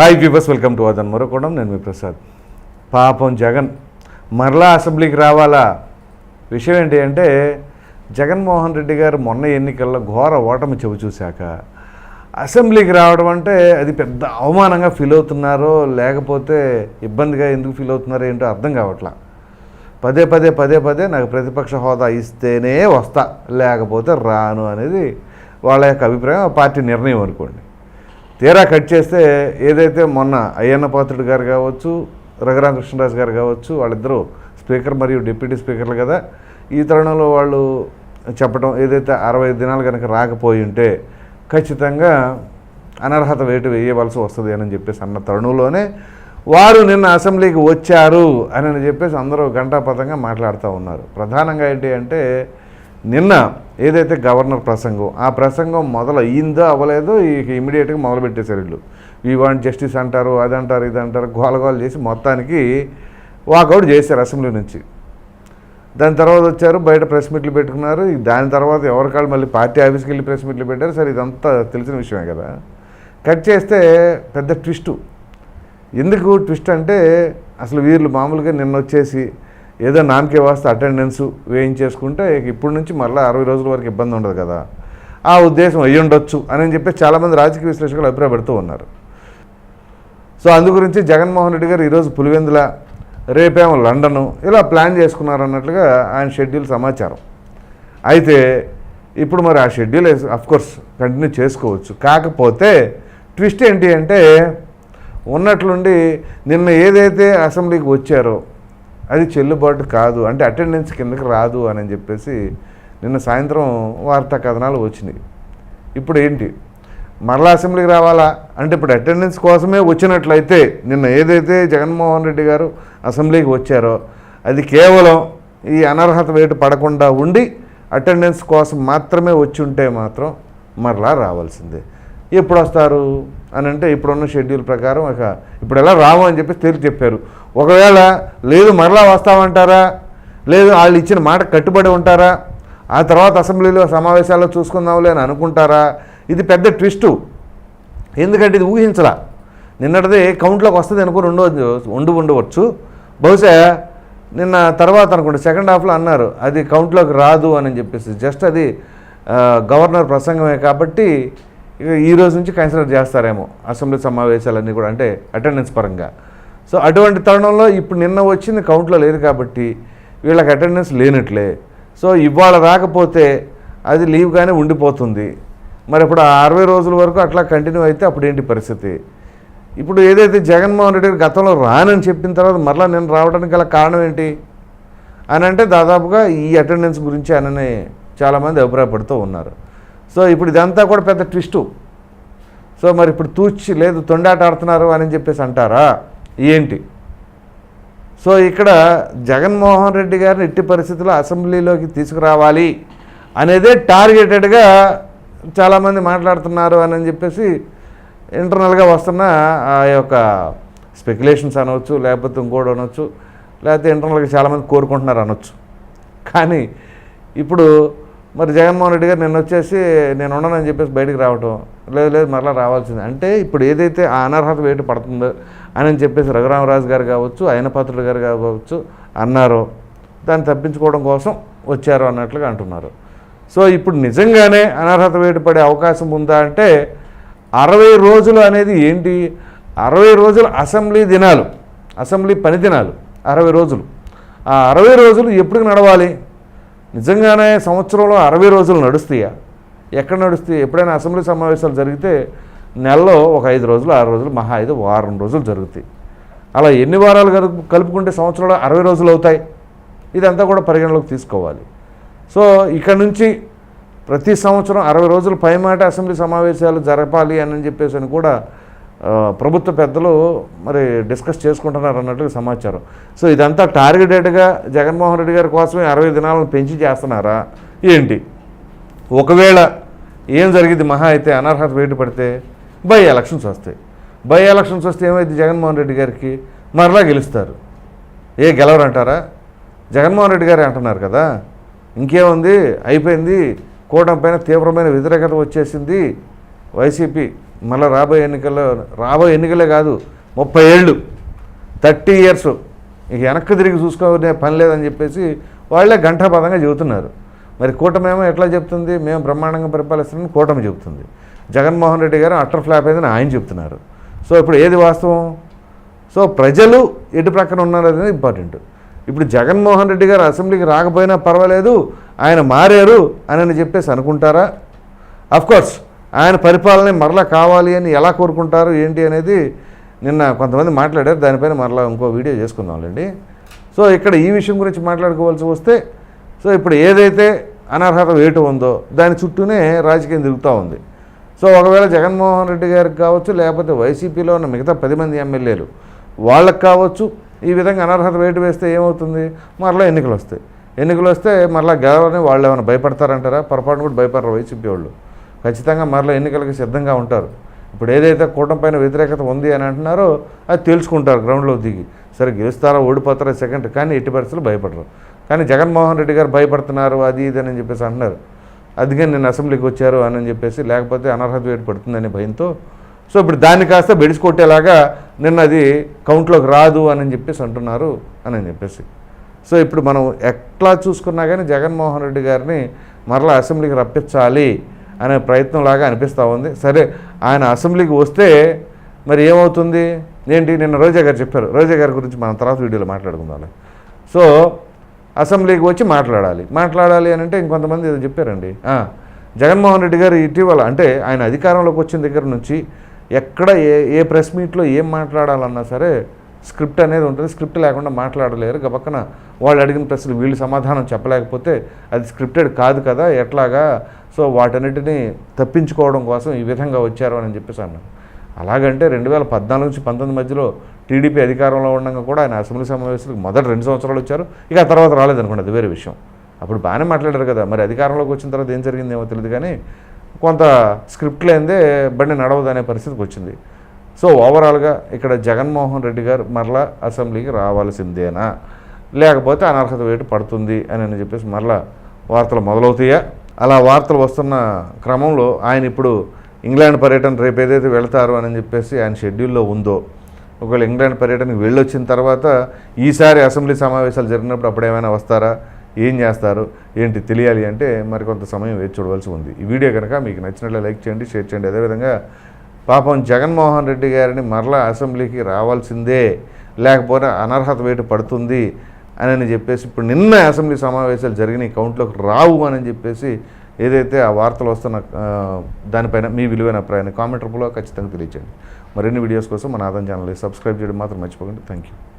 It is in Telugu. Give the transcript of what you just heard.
హాయ్ పీపర్స్ వెల్కమ్ టు అదన్ మరొకడం నేను మీ ప్రసాద్. పాపం జగన్ మరలా అసెంబ్లీకి రావాలా? విషయం ఏంటి అంటే జగన్మోహన్ రెడ్డి గారు మొన్న ఎన్నికల్లో ఘోర ఓటమి చెవి చూశాక అసెంబ్లీకి రావడం అంటే అది పెద్ద అవమానంగా ఫీల్ అవుతున్నారో లేకపోతే ఇబ్బందిగా ఎందుకు ఫీల్ అవుతున్నారో ఏంటో అర్థం కావట్లా. పదే పదే పదే పదే నాకు ప్రతిపక్ష హోదా ఇస్తేనే వస్తా లేకపోతే రాను అనేది వాళ్ళ యొక్క అభిప్రాయం పార్టీ నిర్ణయం అనుకోండి. తీరా కట్ చేస్తే ఏదైతే మొన్న అయ్యన్న పాత్రుడు గారు కావచ్చు రఘురామకృష్ణరాజు గారు కావచ్చు వాళ్ళిద్దరూ స్పీకర్ మరియు డిప్యూటీ స్పీకర్లు కదా ఈ తరుణంలో వాళ్ళు చెప్పడం ఏదైతే అరవై దినాలు కనుక రాకపోయి ఉంటే ఖచ్చితంగా అనర్హత వేటు వేయవలసి వస్తుంది అని చెప్పేసి అన్న తరుణంలోనే వారు నిన్న అసెంబ్లీకి వచ్చారు అని చెప్పేసి అందరూ గంటాపథంగా మాట్లాడుతూ ఉన్నారు. ప్రధానంగా ఏంటి అంటే నిన్న ఏదైతే గవర్నర్ ప్రసంగం ఆ ప్రసంగం మొదలు అయ్యిందో అవ్వలేదో ఇక ఇమీడియట్గా మొదలు పెట్టేశారు వీళ్ళు. ఈ వాంట్ జస్టిస్ అంటారు అది అంటారు ఇది అంటారు గోలగోల చేసి మొత్తానికి వాకౌట్ చేశారు అసెంబ్లీ నుంచి. దాని తర్వాత వచ్చారు బయట ప్రెస్ మీట్లు పెట్టుకున్నారు. దాని తర్వాత ఎవరికాళ్ళు మళ్ళీ పార్టీ ఆఫీస్కి వెళ్ళి ప్రెస్ మీట్లు పెట్టారు. సరే ఇదంతా తెలిసిన విషయమే కదా. కట్ చేస్తే పెద్ద ట్విస్టు. ఎందుకు ట్విస్ట్ అంటే అసలు వీళ్ళు మామూలుగా నిన్న వచ్చేసి ఏదో నామకే వాస్తే అటెండెన్స్ వేయించేసుకుంటే ఇక ఇప్పటి నుంచి మళ్ళీ అరవై రోజుల వరకు ఇబ్బంది ఉండదు కదా. ఆ ఉద్దేశం అయ్యి ఉండొచ్చు అని చెప్పి చాలామంది రాజకీయ విశ్లేషకులు అభిప్రాయపడుతూ ఉన్నారు. సో అందు గురించి జగన్మోహన్ రెడ్డి గారు ఈరోజు పులివెందుల రేపేమో లండను ఇలా ప్లాన్ చేసుకున్నారు అన్నట్లుగా ఆయన షెడ్యూల్ సమాచారం. అయితే ఇప్పుడు మరి ఆ షెడ్యూల్ కోర్స్ కంటిన్యూ చేసుకోవచ్చు. కాకపోతే ట్విస్ట్ ఏంటి అంటే ఉన్నట్లుండి నిన్న ఏదైతే అసెంబ్లీకి వచ్చారో అది చెల్లుబాటు కాదు అంటే అటెండెన్స్ కిందకి రాదు అని చెప్పేసి నిన్న సాయంత్రం వార్తా కథనాలు వచ్చినాయి. ఇప్పుడు ఏంటి? మరలా అసెంబ్లీకి రావాలా? అంటే ఇప్పుడు అటెండెన్స్ కోసమే వచ్చినట్లయితే నిన్న ఏదైతే జగన్మోహన్ రెడ్డి గారు అసెంబ్లీకి వచ్చారో అది కేవలం ఈ అనర్హత వేటు పడకుండా ఉండి అటెండెన్స్ కోసం మాత్రమే వచ్చి ఉంటే మాత్రం మరలా రావాల్సిందే. ఎప్పుడు వస్తారు? అని అంటే ఇప్పుడున్న షెడ్యూల్ ప్రకారం ఇక ఇప్పుడు ఎలా రావు అని చెప్పి తేలి చెప్పారు. ఒకవేళ లేదు మరలా వస్తామంటారా? లేదు వాళ్ళు ఇచ్చిన మాట కట్టుబడి ఉంటారా? ఆ తర్వాత అసెంబ్లీలో సమావేశాల్లో చూసుకుందాంలే అని అనుకుంటారా? ఇది పెద్ద ట్విస్టు. ఎందుకంటే ఇది ఊహించలా. నిన్నటిది కౌంట్లోకి వస్తుంది అనుకుని ఉండ ఉండి ఉండవచ్చు బహుశా నిన్న తర్వాత అనుకుంటే సెకండ్ హాఫ్లో అన్నారు అది కౌంట్లోకి రాదు అని చెప్పేసి. జస్ట్ అది గవర్నర్ ప్రసంగమే కాబట్టి ఈ రోజు నుంచి కన్సిడర్ చేస్తారేమో అసెంబ్లీ సమావేశాలన్నీ కూడా అంటే అటెండెన్స్ పరంగా. సో అటువంటి తరుణంలో ఇప్పుడు నిన్న వచ్చింది కౌంట్లో లేదు కాబట్టి వీళ్ళకి అటెండెన్స్ లేనట్లే. సో ఇవాళ రాకపోతే అది లీవ్గానే ఉండిపోతుంది. మరి ఇప్పుడు అరవై రోజుల వరకు అట్లా కంటిన్యూ అయితే అప్పుడు ఏంటి పరిస్థితి? ఇప్పుడు ఏదైతే జగన్మోహన్ రెడ్డి గారు గతంలో రానని చెప్పిన తర్వాత మరలా నేను రావడానికి గల కారణం ఏంటి? అని అంటే దాదాపుగా ఈ అటెండెన్స్ గురించి ఆయనని చాలామంది అభిప్రాయపడుతూ ఉన్నారు. సో ఇప్పుడు ఇదంతా కూడా పెద్ద ట్విస్టు. సో మరి ఇప్పుడు తూచి లేదు తొండాట ఆడుతున్నారు అని చెప్పేసి అంటారా? ఏంటి? సో ఇక్కడ జగన్మోహన్ రెడ్డి గారిని ఎట్టి పరిస్థితుల్లో అసెంబ్లీలోకి తీసుకురావాలి అనేదే టార్గెటెడ్గా చాలామంది మాట్లాడుతున్నారు అని చెప్పేసి ఇంటర్నల్గా వస్తున్న ఆ యొక్క స్పెక్యులేషన్స్ అనవచ్చు లేకపోతే ఇంకోటి అనొచ్చు లేకపోతే ఇంటర్నల్గా చాలామంది కోరుకుంటున్నారు అనొచ్చు. కానీ ఇప్పుడు మరి జగన్మోహన్ రెడ్డి గారు నిన్న వచ్చేసి నేను ఉండనని చెప్పేసి బయటికి రావటం. లేదు లేదు మరలా రావాల్సింది. అంటే ఇప్పుడు ఏదైతే ఆ అనర్హత వేటు పడుతుందో అని చెప్పేసి రఘురామరాజు గారు కావచ్చు అయినపాత్రుడు గారు కావచ్చు అన్నారు దాన్ని తప్పించుకోవడం కోసం వచ్చారు అన్నట్లుగా అంటున్నారు. సో ఇప్పుడు నిజంగానే అనర్హత వేటు పడే అవకాశం ఉందా అంటే అరవై రోజులు అనేది ఏంటి? అరవై రోజులు అసెంబ్లీ దినాలు అసెంబ్లీ పని దినాలు అరవై రోజులు. ఆ అరవై రోజులు ఎప్పుడు నడవాలి? నిజంగానే సంవత్సరంలో అరవై రోజులు నడుస్తాయా? ఎక్కడ నడుస్తాయి? ఎప్పుడైనా అసెంబ్లీ సమావేశాలు జరిగితే నెలలో ఒక ఐదు రోజులు ఆరు రోజులు మహా ఐదు వారం రోజులు జరుగుతాయి. అలా ఎన్ని వారాలు కలుపు కలుపుకుంటే సంవత్సరంలో అరవై రోజులు అవుతాయి? ఇదంతా కూడా పరిగణలోకి తీసుకోవాలి. సో ఇక్కడ నుంచి ప్రతి సంవత్సరం అరవై రోజులు పైమాట అసెంబ్లీ సమావేశాలు జరపాలి అని చెప్పేసి అని కూడా ప్రభుత్వ పెద్దలు మరి డిస్కస్ చేసుకుంటున్నారు అన్నట్టుగా సమాచారం. సో ఇదంతా టార్గెటెడ్గా జగన్మోహన్ రెడ్డి గారి కోసమే అరవై దినాలను పెంచి చేస్తున్నారా? ఏంటి? ఒకవేళ ఏం జరిగింది మహా అయితే అనర్హత వేటు పడితే బై ఎలక్షన్స్ వస్తాయి. బై ఎలక్షన్స్ వస్తే ఏమైంది జగన్మోహన్ రెడ్డి గారికి? మరలా గెలుస్తారు. ఏ గెలవరంటారా? జగన్మోహన్ రెడ్డి గారే అంటున్నారు కదా. ఇంకేముంది? అయిపోయింది. కూటమి పైన తీవ్రమైన వ్యతిరేకత వచ్చేసింది. వైసీపీ మళ్ళీ రాబోయే ఎన్నికల్లో రాబోయే ఎన్నికలే కాదు ముప్పై ఏళ్ళు థర్టీ ఇయర్స్ ఇక వెనక్కి తిరిగి చూసుకోనే పని లేదని చెప్పేసి వాళ్ళే గంటాపదంగా చెబుతున్నారు. మరి కూటమేమో ఎట్లా చెప్తుంది? మేము బ్రహ్మాండంగా పరిపాలిస్తున్నామని కూటమి చెబుతుంది. జగన్మోహన్ రెడ్డి గారు అట్టర్ ఫ్లాప్ అయిందని ఆయన చెప్తున్నారు సో ఇప్పుడు ఏది వాస్తవం? సో ప్రజలు ఎటు ప్రక్కన ఉన్నారు అనేది ఇంపార్టెంట్. ఇప్పుడు జగన్మోహన్ రెడ్డి గారు అసెంబ్లీకి రాకపోయినా పర్వాలేదు ఆయన మారారు అని చెప్పేసి అనుకుంటారా? అఫ్కోర్స్ ఆయన పరిపాలన మరలా కావాలి అని ఎలా కోరుకుంటారు ఏంటి అనేది నిన్న కొంతమంది మాట్లాడారు. దానిపైన మరలా ఇంకో వీడియో చేసుకుందాంలేండి సో ఇక్కడ ఈ విషయం గురించి మాట్లాడుకోవాల్సి వస్తే సో ఇప్పుడు ఏదైతే అనర్హత వేటు ఉందో దాని చుట్టూనే రాజకీయం తిరుగుతూ ఉంది. సో ఒకవేళ జగన్మోహన్ రెడ్డి గారికి కావచ్చు లేకపోతే వైసీపీలో ఉన్న మిగతా పది మంది ఎమ్మెల్యేలు వాళ్ళకి కావచ్చు ఈ విధంగా అనర్హత వేటు వేస్తే ఏమవుతుంది? మరలా ఎన్నికలు వస్తాయి. ఎన్నికలు వస్తే మరలా గెలవని వాళ్ళు ఏమైనా భయపడతారంటారా? పొరపాటు కూడా భయపడరు వైసీపీ వాళ్ళు. ఖచ్చితంగా మరలా ఎన్నికలకు సిద్ధంగా ఉంటారు. ఇప్పుడు ఏదైతే కూటమి పైన వ్యతిరేకత ఉంది అని అంటున్నారో అది తెలుసుకుంటారు గ్రౌండ్లో దిగి. సరే గెలుస్తారా ఓడిపోతారా సెకండ్ కానీ ఎట్టి పరిస్థితులు భయపడరు. కానీ జగన్మోహన్ రెడ్డి గారు భయపడుతున్నారు అది ఇది అని చెప్పేసి అంటున్నారు. అందుకని నేను అసెంబ్లీకి వచ్చారు అని చెప్పేసి లేకపోతే అనర్హత వేటు పడుతుందనే భయంతో. సో ఇప్పుడు దాన్ని కాస్త బెడిసి కొట్టేలాగా నిన్న అది కౌంట్లోకి రాదు అని చెప్పేసి అంటున్నారు అని చెప్పేసి. సో ఇప్పుడు మనం ఎట్లా చూసుకున్నా కానీ జగన్మోహన్ రెడ్డి గారిని మరలా అసెంబ్లీకి రప్పించాలి. అనే ప్రయత్నంలాగా అనిపిస్తూ ఉంది. సరే ఆయన అసెంబ్లీకి వస్తే మరి ఏమవుతుంది? ఏంటి? నిన్న రోజా గారు చెప్పారు. రోజా గారి గురించి మనం తర్వాత వీడియోలో మాట్లాడుకుందాం. సో అసెంబ్లీకి వచ్చి మాట్లాడాలి. మాట్లాడాలి అని అంటే ఇంకొంతమంది ఏదో చెప్పారండి. జగన్మోహన్ రెడ్డి గారు ఇటీవల అంటే ఆయన అధికారంలోకి వచ్చిన దగ్గర నుంచి ఎక్కడ ఏ ఏ ప్రెస్ మీట్లో ఏం మాట్లాడాలన్నా సరే స్క్రిప్ట్ అనేది ఉంటుంది. స్క్రిప్ట్ లేకుండా మాట్లాడలేరు. పక్కన వాళ్ళు అడిగిన ప్రశ్నలు వీళ్ళు సమాధానం చెప్పలేకపోతే అది స్క్రిప్టెడ్ కాదు కదా. ఎట్లాగా సో వాటన్నిటిని తప్పించుకోవడం కోసం ఈ విధంగా వచ్చారు అని చెప్పేసి అన్నారు. అలాగంటే రెండు వేల పద్నాలుగు నుంచి పంతొమ్మిది మధ్యలో టీడీపీ అధికారంలో ఉండగా కూడా ఆయన అసెంబ్లీ సమావేశాలకు మొదటి రెండు సంవత్సరాలు వచ్చారు. ఇక ఆ తర్వాత రాలేదనుకోండి అది వేరే విషయం. అప్పుడు బాగానే మాట్లాడారు కదా మరి అధికారంలోకి వచ్చిన తర్వాత ఏం జరిగిందేమో తెలియదు కానీ కొంత స్క్రిప్ట్ లేనిదే బండి నడవదు అనే పరిస్థితికి వచ్చింది. సో ఓవరాల్గా ఇక్కడ జగన్మోహన్ రెడ్డి గారు మరలా అసెంబ్లీకి రావాల్సిందేనా? లేకపోతే అనర్హత వేటు పడుతుంది అని అని చెప్పేసి మరలా వార్తలు మొదలవుతాయా? అలా వార్తలు వస్తున్న క్రమంలో ఆయన ఇప్పుడు ఇంగ్లాండ్ పర్యటన రేపు ఏదైతే వెళతారు అని చెప్పేసి ఆయన షెడ్యూల్లో ఉందో ఒకవేళ ఇంగ్లాండ్ పర్యటనకి వెళ్ళొచ్చిన తర్వాత ఈసారి అసెంబ్లీ సమావేశాలు జరిగినప్పుడు అప్పుడు ఏమైనా వస్తారా? ఏం చేస్తారు? ఏంటి తెలియాలి అంటే మరి కొంత సమయం వేచి చూడవలసి ఉంది. ఈ వీడియో కనుక మీకు నచ్చినట్లు లైక్ చేయండి షేర్ చేయండి. అదేవిధంగా పాపం జగన్మోహన్ రెడ్డి గారిని మరలా అసెంబ్లీకి రావాల్సిందే లేకపోతే అనర్హత వేటు పడుతుంది అని అని చెప్పేసి ఇప్పుడు నిన్న అసెంబ్లీ సమావేశాలు జరిగినాయి కౌంట్లోకి రావు అని చెప్పేసి ఏదైతే ఆ వార్తలు వస్తున్న దానిపైన మీ విలువైన అభిప్రాయాన్ని కామెంట్ రూపంలో ఖచ్చితంగా తెలియచేయండి. మరిన్ని వీడియోస్ కోసం మన ఆదాన్ ఛానల్ని సబ్స్క్రైబ్ చేయడం మాత్రం మర్చిపోకండి. Thank you